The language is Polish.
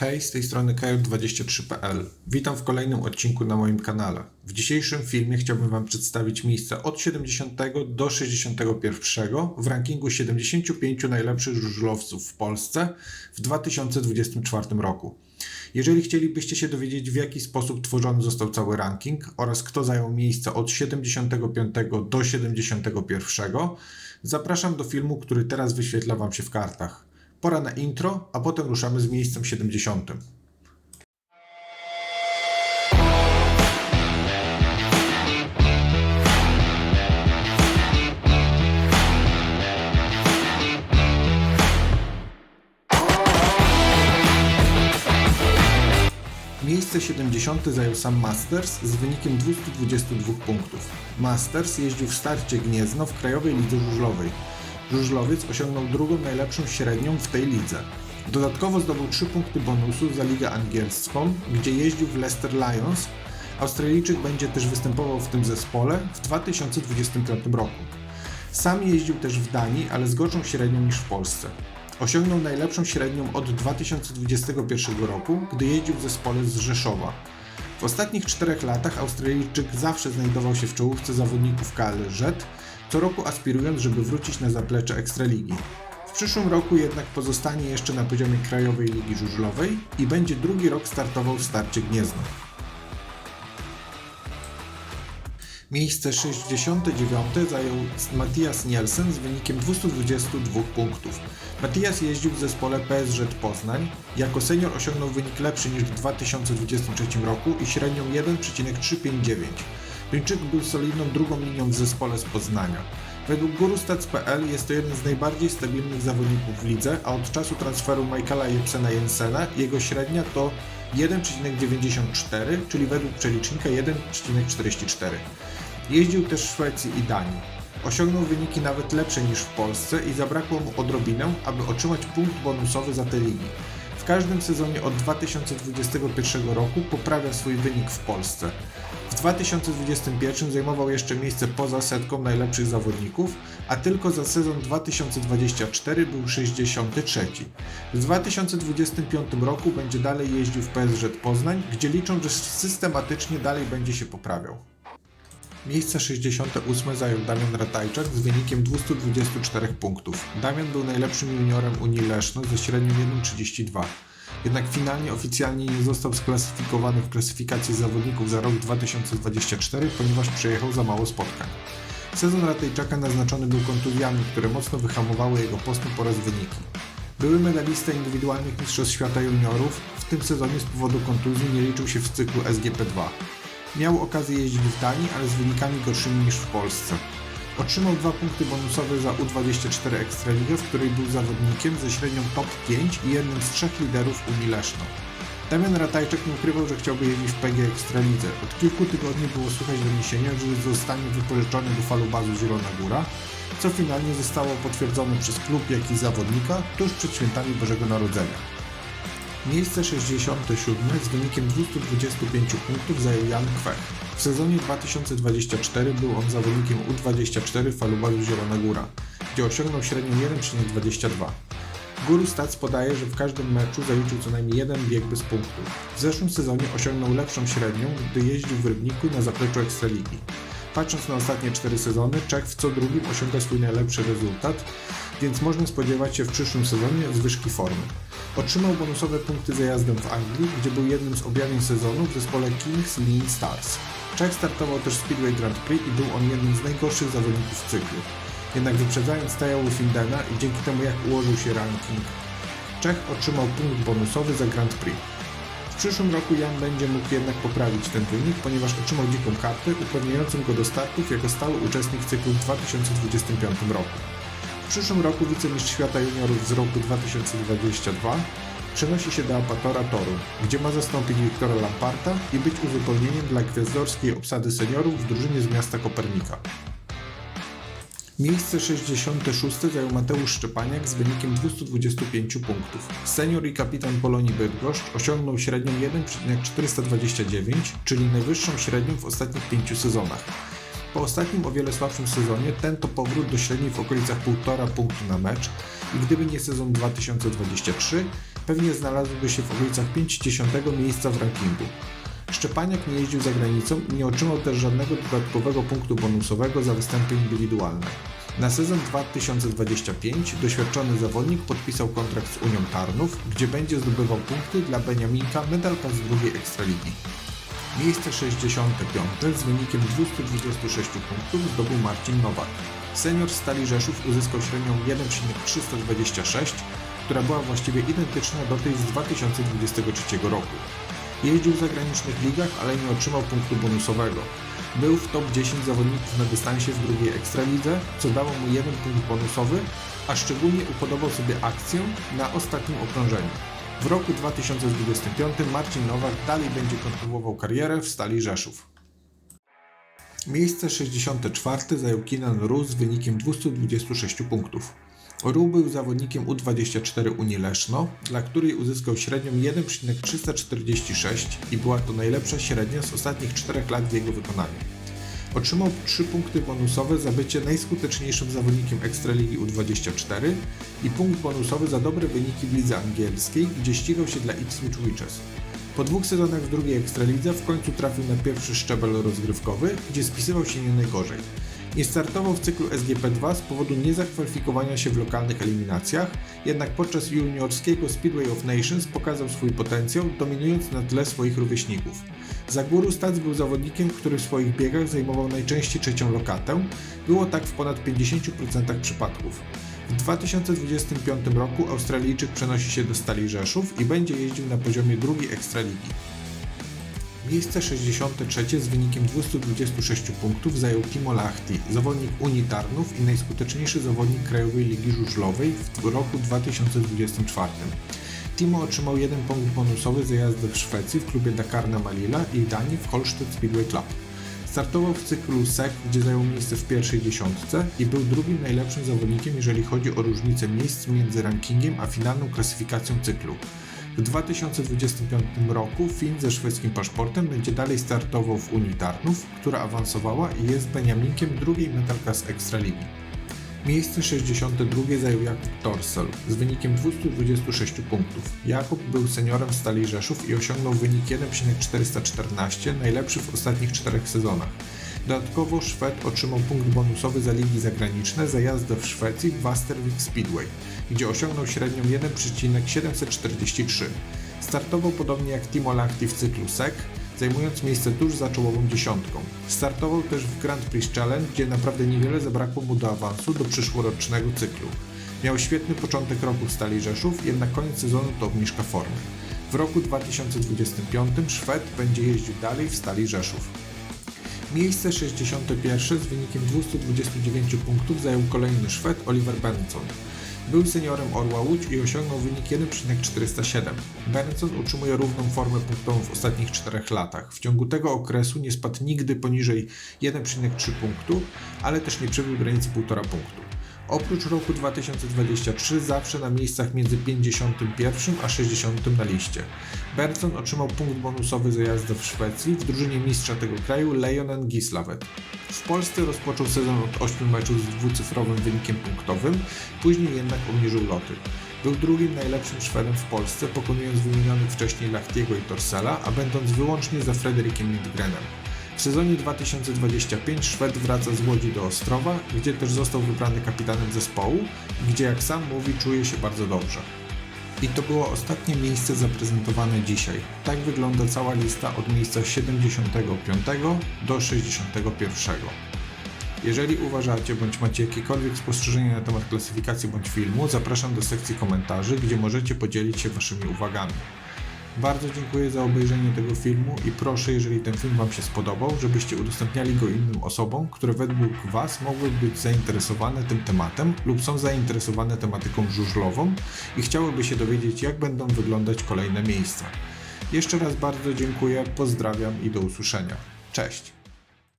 Hej, z tej strony Kajut23.pl. Witam w kolejnym odcinku na moim kanale. W dzisiejszym filmie chciałbym Wam przedstawić miejsca od 70 do 61 w rankingu 75 najlepszych żużlowców w Polsce w 2024 roku. Jeżeli chcielibyście się dowiedzieć, w jaki sposób tworzony został cały ranking oraz kto zajął miejsca od 75 do 71, zapraszam do filmu, który teraz wyświetla Wam się w kartach. Pora na intro, a potem ruszamy z miejscem 70. Miejsce 70 zajął sam Masters z wynikiem 222 punktów. Masters jeździł w starcie Gniezno w Krajowej Lidze Żużlowej. Żużlowiec osiągnął drugą najlepszą średnią w tej lidze. Dodatkowo zdobył 3 punkty bonusu za Ligę Angielską, gdzie jeździł w Leicester Lions. Australijczyk będzie też występował w tym zespole w 2025 roku. Sam jeździł też w Danii, ale z gorszą średnią niż w Polsce. Osiągnął najlepszą średnią od 2021 roku, gdy jeździł w zespole z Rzeszowa. W ostatnich czterech latach Australijczyk zawsze znajdował się w czołówce zawodników KLŻ, co roku aspirując, żeby wrócić na zaplecze Ekstraligi. W przyszłym roku jednak pozostanie jeszcze na poziomie Krajowej Ligi Żużlowej i będzie drugi rok startował w starcie Gniezno. Miejsce 69 zajął Matthias Nielsen z wynikiem 222 punktów. Matthias jeździł w zespole PSG Poznań. Jako senior osiągnął wynik lepszy niż w 2023 roku i średnią 1,359. Duńczyk był solidną drugą linią w zespole z Poznania. Według Gurustats.pl jest to jeden z najbardziej stabilnych zawodników w lidze, a od czasu transferu Michaela Jepsena Jensena jego średnia to 1,94, czyli według przelicznika 1,44. Jeździł też w Szwecji i Danii. Osiągnął wyniki nawet lepsze niż w Polsce i zabrakło mu odrobinę, aby otrzymać punkt bonusowy za te ligi. Każdym sezonie od 2021 roku poprawia swój wynik w Polsce. W 2021 zajmował jeszcze miejsce poza setką najlepszych zawodników, a tylko za sezon 2024 był 63. W 2025 roku będzie dalej jeździł w PSG Poznań, gdzie liczą, że systematycznie dalej będzie się poprawiał. Miejsce 68 zajął Damian Ratajczak z wynikiem 224 punktów. Damian był najlepszym juniorem Unii Leszno ze średnią 1,32. Jednak finalnie oficjalnie nie został sklasyfikowany w klasyfikacji zawodników za rok 2024, ponieważ przejechał za mało spotkań. Sezon Ratajczaka naznaczony był kontuzjami, które mocno wyhamowały jego postęp oraz wyniki. Były medalista indywidualnych Mistrzostw Świata Juniorów, w tym sezonie z powodu kontuzji nie liczył się w cyklu SGP2. Miał okazję jeździć w Danii, ale z wynikami gorszymi niż w Polsce. Otrzymał dwa punkty bonusowe za U24 Ekstraliga, w której był zawodnikiem ze średnią top 5 i jednym z trzech liderów Unii Leszno. Damian Ratajczak nie ukrywał, że chciałby jeździć w PG Ekstralidze. Od kilku tygodni było słychać doniesienia, że zostanie wypożyczony do falubazu Zielona Góra, co finalnie zostało potwierdzone przez klub, jak i zawodnika tuż przed świętami Bożego Narodzenia. Miejsce 67 z wynikiem 225 punktów zajął Jan Kwech. W sezonie 2024 był on zawodnikiem U24 Falubazu Zielona Góra, gdzie osiągnął średnią 1,22. Guru Stats podaje, że w każdym meczu zaliczył co najmniej jeden bieg bez punktu. W zeszłym sezonie osiągnął lepszą średnią, gdy jeździł w Rybniku na zapleczu Ekstraligi. Patrząc na ostatnie cztery sezony, Czech w co drugim osiąga swój najlepszy rezultat, więc można spodziewać się w przyszłym sezonie zwyżki formy. Otrzymał bonusowe punkty za jazdę w Anglii, gdzie był jednym z objawień sezonu w zespole Kings Lean Stars. Czech startował też w Speedway Grand Prix i był on jednym z najgorszych zawodników cyklu. Jednak wyprzedzając Taja Findena i dzięki temu jak ułożył się ranking, Czech otrzymał punkt bonusowy za Grand Prix. Przyszłym roku Jan będzie mógł jednak poprawić ten wynik, ponieważ otrzymał dziką kartę uprawniającą go do startów jako stały uczestnik cyklu w 2025 roku. W przyszłym roku wicemistrz świata juniorów z roku 2022 przenosi się do Apatora Toru, gdzie ma zastąpić Wiktora Lamparta i być uzupełnieniem dla gwiazdorskiej obsady seniorów w drużynie z miasta Kopernika. Miejsce 66 zajął Mateusz Szczepaniak z wynikiem 225 punktów. Senior i kapitan Polonii Bydgoszcz osiągnął średnią 1,429, czyli najwyższą średnią w ostatnich pięciu sezonach. Po ostatnim o wiele słabszym sezonie ten to powrót do średniej w okolicach 1,5 punktu na mecz i gdyby nie sezon 2023, pewnie znalazłby się w okolicach 50 miejsca w rankingu. Szczepaniak nie jeździł za granicą i nie otrzymał też żadnego dodatkowego punktu bonusowego za występy indywidualne. Na sezon 2025 doświadczony zawodnik podpisał kontrakt z Unią Tarnów, gdzie będzie zdobywał punkty dla Beniaminka medalka z drugiej Ekstraligi. Miejsce 65 z wynikiem 226 punktów zdobył Marcin Nowak. Senior Stali Rzeszów uzyskał średnią 1,326, która była właściwie identyczna do tej z 2023 roku. Jeździł w zagranicznych ligach, ale nie otrzymał punktu bonusowego. Był w top 10 zawodników na dystansie w drugiej ekstralidze, co dało mu jeden punkt bonusowy, a szczególnie upodobał sobie akcję na ostatnim okrążeniu. W roku 2025 Marcin Nowak dalej będzie kontynuował karierę w Stali Rzeszów. Miejsce 64 zajął Kinan Ru z wynikiem 226 punktów. Ru był zawodnikiem U24 Unii Leszno, dla której uzyskał średnią 1,346 i była to najlepsza średnia z ostatnich 4 lat w jego wykonaniu. Otrzymał 3 punkty bonusowe za bycie najskuteczniejszym zawodnikiem Ekstraligi U24 i punkt bonusowy za dobre wyniki w lidze angielskiej, gdzie ścigał się dla Ipswich Witches. Po dwóch sezonach w drugiej Ekstralidze w końcu trafił na pierwszy szczebel rozgrywkowy, gdzie spisywał się nie najgorzej. Nie startował w cyklu SGP2 z powodu niezakwalifikowania się w lokalnych eliminacjach, jednak podczas juniorskiego Speedway of Nations pokazał swój potencjał, dominując na tle swoich rówieśników. Za góru Stac był zawodnikiem, który w swoich biegach zajmował najczęściej trzecią lokatę, było tak w ponad 50% przypadków. W 2025 roku Australijczyk przenosi się do Stali Rzeszów i będzie jeździł na poziomie drugiej Ekstraligi. Miejsce 63 z wynikiem 226 punktów zajął Timo Lahti, zawodnik Unii Tarnów i najskuteczniejszy zawodnik Krajowej Ligi Żużlowej w roku 2024. Timo otrzymał jeden punkt bonusowy za jazdę w Szwecji w klubie Dakar na Malila i Danii w Holstedt Speedway Club. Startował w cyklu SEC, gdzie zajął miejsce w pierwszej dziesiątce i był drugim najlepszym zawodnikiem, jeżeli chodzi o różnicę miejsc między rankingiem a finalną klasyfikacją cyklu. W 2025 roku Finn ze szwedzkim paszportem będzie dalej startował w Unii Tarnów, która awansowała i jest Beniaminkiem drugiej medalka z Ekstraligi. Miejsce 62 zajął Jakub Torsel z wynikiem 226 punktów. Jakub był seniorem Stali Rzeszów i osiągnął wynik 1,414, najlepszy w ostatnich czterech sezonach. Dodatkowo Szwed otrzymał punkt bonusowy za ligi zagraniczne za jazdę w Szwecji w Wastervik Speedway, gdzie osiągnął średnią 1,743. Startował podobnie jak Timo Lahti w cyklu SEC, zajmując miejsce tuż za czołową dziesiątką. Startował też w Grand Prix Challenge, gdzie naprawdę niewiele zabrakło mu do awansu do przyszłorocznego cyklu. Miał świetny początek roku w Stali Rzeszów, jednak koniec sezonu to obniżka formy. W roku 2025 Szwed będzie jeździł dalej w Stali Rzeszów. Miejsce 61 z wynikiem 229 punktów zajął kolejny Szwed Oliver Benson. Był seniorem Orła Łódź i osiągnął wynik 1,407. Benson utrzymuje równą formę punktową w ostatnich 4 latach. W ciągu tego okresu nie spadł nigdy poniżej 1,3 punktu, ale też nie przebył granicy 1,5 punktu. Oprócz roku 2023 zawsze na miejscach między 51 a 60 na liście. Benson otrzymał punkt bonusowy za jazdę w Szwecji w drużynie mistrza tego kraju Lejonen Gislavet. W Polsce rozpoczął sezon od 8 meczów z dwucyfrowym wynikiem punktowym, później jednak obniżył loty. Był drugim najlepszym Szwedem w Polsce, pokonując wymienionych wcześniej Lachtiego i Torsela, a będąc wyłącznie za Frederikiem Lindgrenem. W sezonie 2025 Szwed wraca z Łodzi do Ostrowa, gdzie też został wybrany kapitanem zespołu, gdzie jak sam mówi czuje się bardzo dobrze. I to było ostatnie miejsce zaprezentowane dzisiaj. Tak wygląda cała lista od miejsca 75 do 61. Jeżeli uważacie bądź macie jakiekolwiek spostrzeżenia na temat klasyfikacji bądź filmu, zapraszam do sekcji komentarzy, gdzie możecie podzielić się waszymi uwagami. Bardzo dziękuję za obejrzenie tego filmu i proszę, jeżeli ten film Wam się spodobał, żebyście udostępniali go innym osobom, które według Was mogły być zainteresowane tym tematem lub są zainteresowane tematyką żużlową i chciałyby się dowiedzieć, jak będą wyglądać kolejne miejsca. Jeszcze raz bardzo dziękuję, pozdrawiam i do usłyszenia. Cześć!